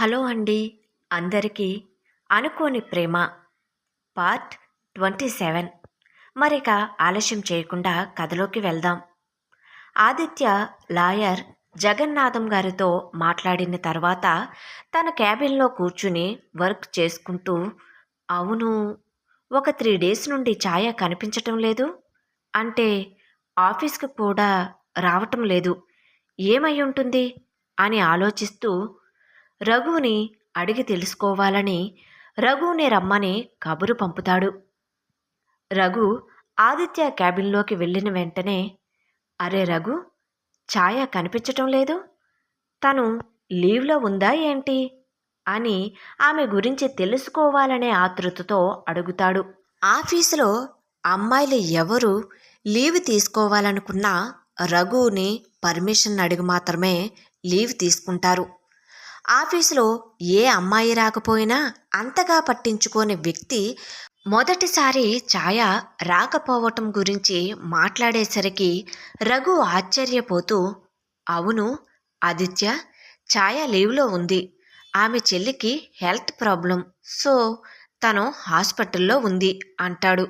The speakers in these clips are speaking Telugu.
హలో అండి. అందరికీ అనుకోని ప్రేమ. Part twenty seven. మరిక ఆలస్యం చేయకుండా కథలోకి వెళ్దాం. ఆదిత్య లాయర్ జగన్నాథం గారితో మాట్లాడిన తర్వాత తన క్యాబిన్లో కూర్చుని వర్క్ చేసుకుంటూ అవును ఒక త్రీ డేస్ నుండి ఛాయ కనిపించటం లేదు. అంటే ఆఫీస్కి కూడా రావటం లేదు. ఏమై ఉంటుంది? అని ఆలోచిస్తూ రఘుని అడిగి తెలుసుకోవాలని రఘుని రమ్మని కబురు పంపుతాడు. రఘు ఆదిత్య క్యాబిన్లోకి వెళ్ళిన వెంటనే అరే రఘు ఛాయ కనిపించటం లేదు? తను లీవ్లో ఉందా ఏంటి? అని ఆమె గురించి తెలుసుకోవాలనే ఆతృతతో అడుగుతాడు. ఆఫీసులో అమ్మాయిలు ఎవరు లీవ్ తీసుకోవాలనుకున్నా రఘువుని పర్మిషన్ అడిగి మాత్రమే లీవ్ తీసుకుంటారు. ఆఫీసులో ఏ అమ్మాయి రాకపోయినా అంతగా పట్టించుకోని వ్యక్తి మొదటిసారి ఛాయ రాకపోవటం గురించి మాట్లాడేసరికి రఘు ఆశ్చర్యపోతూ అవును ఆదిత్య ఛాయ లీవ్లో ఉంది. ఆమె చెల్లికి హెల్త్ ప్రాబ్లం. సో తను హాస్పిటల్లో ఉంది అంటాడు.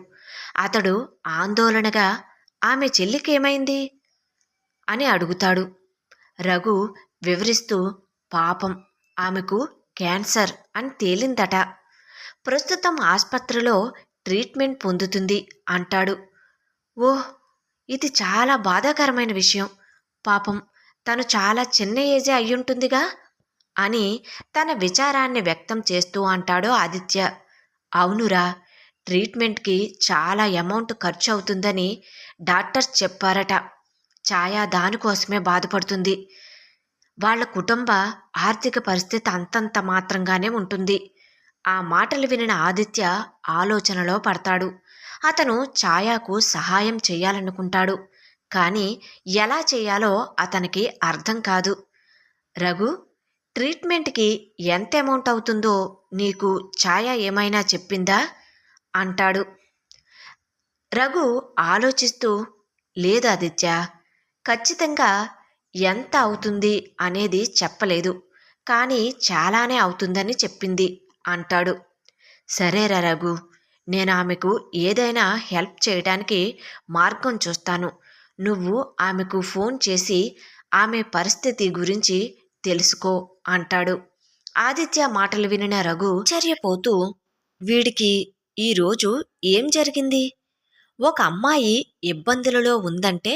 అతడు ఆందోళనగా ఆమె చెల్లికి ఏమైంది అని అడుగుతాడు. రఘు వివరిస్తూ పాపం. ఆమెకు క్యాన్సర్ అని తేలిందట. ప్రస్తుతం ఆసుపత్రిలో ట్రీట్మెంట్ పొందుతుంది అంటాడు. ఓహ్ ఇది చాలా బాధాకరమైన విషయం. పాపం తను చాలా చిన్న ఏజే అయ్యుంటుందిగా? అని తన విచారాన్ని వ్యక్తం చేస్తూ అంటాడు ఆదిత్య. అవునురా ట్రీట్మెంట్కి చాలా అమౌంట్ ఖర్చు అవుతుందని డాక్టర్స్ చెప్పారట. ఛాయా దానికోసమే బాధపడుతుంది. వాళ్ళ కుటుంబ ఆర్థిక పరిస్థితి అంతంత మాత్రంగానే ఉంటుంది. ఆ మాటలు వినిన ఆదిత్య ఆలోచనలో పడతాడు. అతను ఛాయాకు సహాయం చేయాలనుకుంటాడు. కానీ ఎలా చేయాలో అతనికి అర్థం కాదు. రఘు ట్రీట్మెంట్కి ఎంత అమౌంట్ అవుతుందో నీకు ఛాయా ఏమైనా చెప్పిందా? అంటాడు. రఘు ఆలోచిస్తూ లేదు ఆదిత్య ఖచ్చితంగా ఎంత అవుతుంది అనేది చెప్పలేదు. కానీ చాలానే అవుతుందని చెప్పింది అంటాడు. సరేరా రఘు నేను ఆమెకు ఏదైనా హెల్ప్ చేయడానికి మార్గం చూస్తాను. నువ్వు ఆమెకు ఫోన్ చేసి ఆమె పరిస్థితి గురించి తెలుసుకో అంటాడు. ఆదిత్య మాటలు వినిన రఘు చర్యపోతూ వీడికి ఈరోజు ఏం జరిగింది? ఒక అమ్మాయి ఇబ్బందులలో ఉందంటే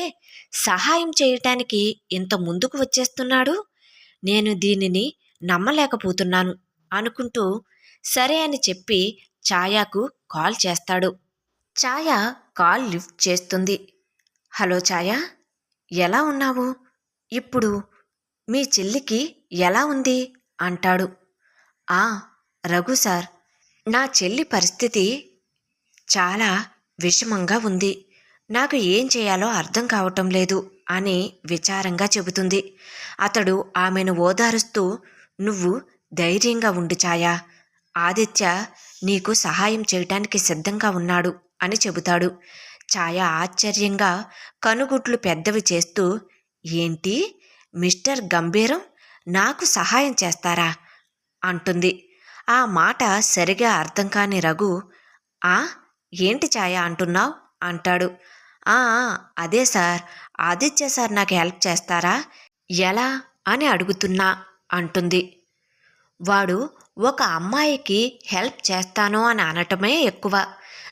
సహాయం చేయటానికి ఇంత ముందుకు వచ్చేస్తున్నాడు? నేను దీనిని నమ్మలేకపోతున్నాను అనుకుంటూ సరే అని చెప్పి ఛాయాకు కాల్ చేస్తాడు. ఛాయ కాల్ లిఫ్ట్ చేస్తుంది. హలో ఛాయ ఎలా ఉన్నావు? ఇప్పుడు మీ చెల్లికి ఎలా ఉంది? అంటాడు. ఆ రఘు సార్ నా చెల్లి పరిస్థితి చాలా విషమంగా ఉంది. నాకు ఏం చేయాలో అర్థం కావటం లేదు అని విచారంగా చెబుతుంది. అతడు ఆమెను ఓదారుస్తూ నువ్వు ధైర్యంగా ఉండి ఛాయా. ఆదిత్య నీకు సహాయం చేయటానికి సిద్ధంగా ఉన్నాడు అని చెబుతాడు. ఛాయ ఆశ్చర్యంగా కనుగుట్లు పెద్దవి చేస్తూ ఏంటి? మిస్టర్ గంభీరం నాకు సహాయం చేస్తారా? అంటుంది. ఆ మాట సరిగా అర్థం కాని రఘు ఆ? ఏంటి ఛాయ అంటున్నావు? అంటాడు. "ఆ, ఆ, అదే సార్. ఆదిత్య సార్ నాకు హెల్ప్ చేస్తారా? ఎలా? అని అడుగుతున్నా అంటుంది. వాడు ఒక అమ్మాయికి హెల్ప్ చేస్తాను అని అనటమే ఎక్కువ.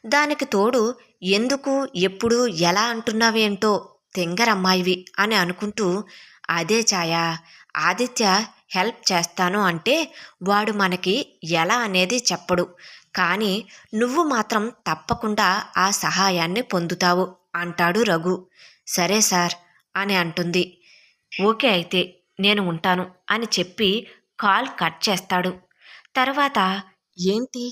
దానికి తోడు ఎందుకు ఎప్పుడు ఎలా అంటున్నావేంటో తెంగరమ్మాయివి అని అనుకుంటూ అదే ఛాయా ఆదిత్య హెల్ప్ చేస్తాను అంటే వాడు మనకి ఎలా అనేది చెప్పడు. కానీ నువ్వు మాత్రం తప్పకుండా ఆ సహాయాన్ని పొందుతావు అంటాడు రఘు. సరే సార్ అని అంటుంది. ఓకే అయితే నేను ఉంటాను అని చెప్పి కాల్ కట్ చేస్తాడు. తర్వాత ఏంటి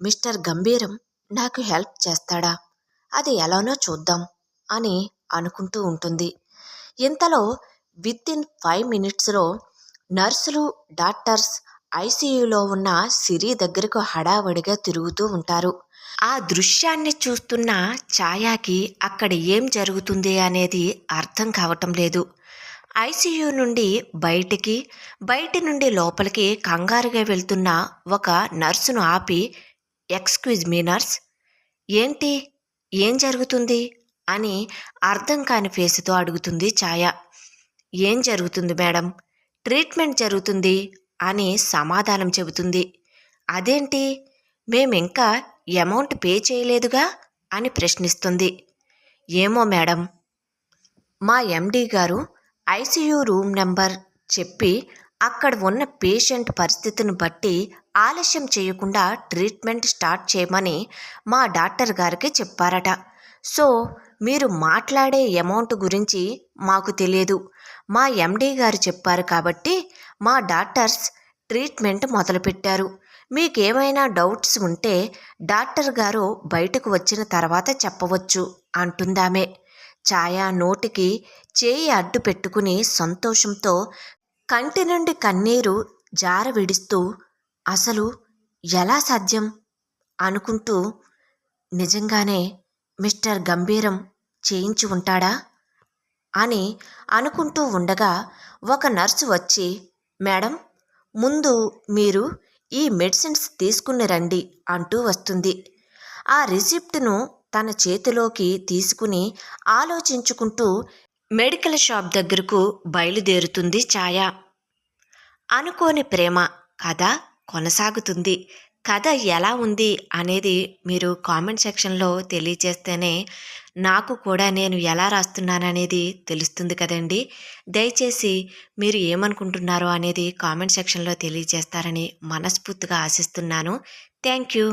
మిస్టర్ గంభీరం నాకు హెల్ప్ చేస్తాడా? అది ఎలానో చూద్దాం అని అనుకుంటూ ఉంటుంది. ఇంతలో విత్ ఇన్ ఫైవ్ మినిట్స్లో నర్సులు డాక్టర్స్ ఐసీయూలో ఉన్న సిరి దగ్గరకు హడావడిగా తిరుగుతూ ఉంటారు. ఆ దృశ్యాన్ని చూస్తున్న ఛాయాకి అక్కడ ఏం జరుగుతుంది అనేది అర్థం కావటం లేదు. ఐసీయూ నుండి బయటికి బయటి నుండి లోపలికి కంగారుగా వెళ్తున్న ఒక నర్సును ఆపి ఎక్స్క్యూజ్ మీ నర్స్ ఏంటి? ఏం జరుగుతుంది? అని అర్థం కాని ఫేసుతో అడుగుతుంది ఛాయ. ఏం జరుగుతుంది మేడం? ట్రీట్మెంట్ జరుగుతుంది అని సమాధానం చెబుతుంది. అదేంటి? మేమింకా అమౌంట్ పే చేయలేదుగా? అని ప్రశ్నిస్తుంది. ఏమో మేడం. మా ఎండీ గారు ఐసీయూ రూమ్ నెంబర్ చెప్పి అక్కడ ఉన్న పేషెంట్ పరిస్థితిని బట్టి ఆలస్యం చేయకుండా ట్రీట్మెంట్ స్టార్ట్ చేయమని మా డాక్టర్ గారికి చెప్పారట. సో మీరు మాట్లాడే అమౌంట్ గురించి మాకు తెలియదు. మా ఎండీ గారు చెప్పారు కాబట్టి మా డాక్టర్స్ ట్రీట్మెంట్ మొదలుపెట్టారు. మీకేమైనా డౌట్స్ ఉంటే డాక్టర్ గారు బయటకు వచ్చిన తర్వాత చెప్పవచ్చు అంటుందామే. ఛాయా నోటికి చేయి అడ్డు పెట్టుకుని సంతోషంతో కంటి నుండి కన్నీరు జార విడుస్తూ అసలు ఎలా సాధ్యం అనుకుంటూ నిజంగానే మిస్టర్ గంభీరం చేయించి ఉంటాడా? అని అనుకుంటూ ఉండగా ఒక నర్సు వచ్చి మేడం ముందు మీరు ఈ మెడిసిన్స్ తీసుకుని రండి అంటూ వస్తుంది. ఆ రిసిప్ట్ను తన చేతిలోకి తీసుకుని ఆలోచించుకుంటూ మెడికల్ షాప్ దగ్గరకు బయలుదేరుతుంది ఛాయ. అనుకోని ప్రేమ కథ కొనసాగుతుంది. కథ ఎలా ఉంది అనేది మీరు కామెంట్ సెక్షన్లో తెలియజేస్తేనే నాకు కూడా నేను ఎలా రాస్తున్నాననేది తెలుస్తుంది కదండి. దయచేసి మీరు ఏమనుకుంటున్నారో అనేది కామెంట్ సెక్షన్లో తెలియజేస్తారని మనస్ఫూర్తిగా ఆశిస్తున్నాను. Thank you.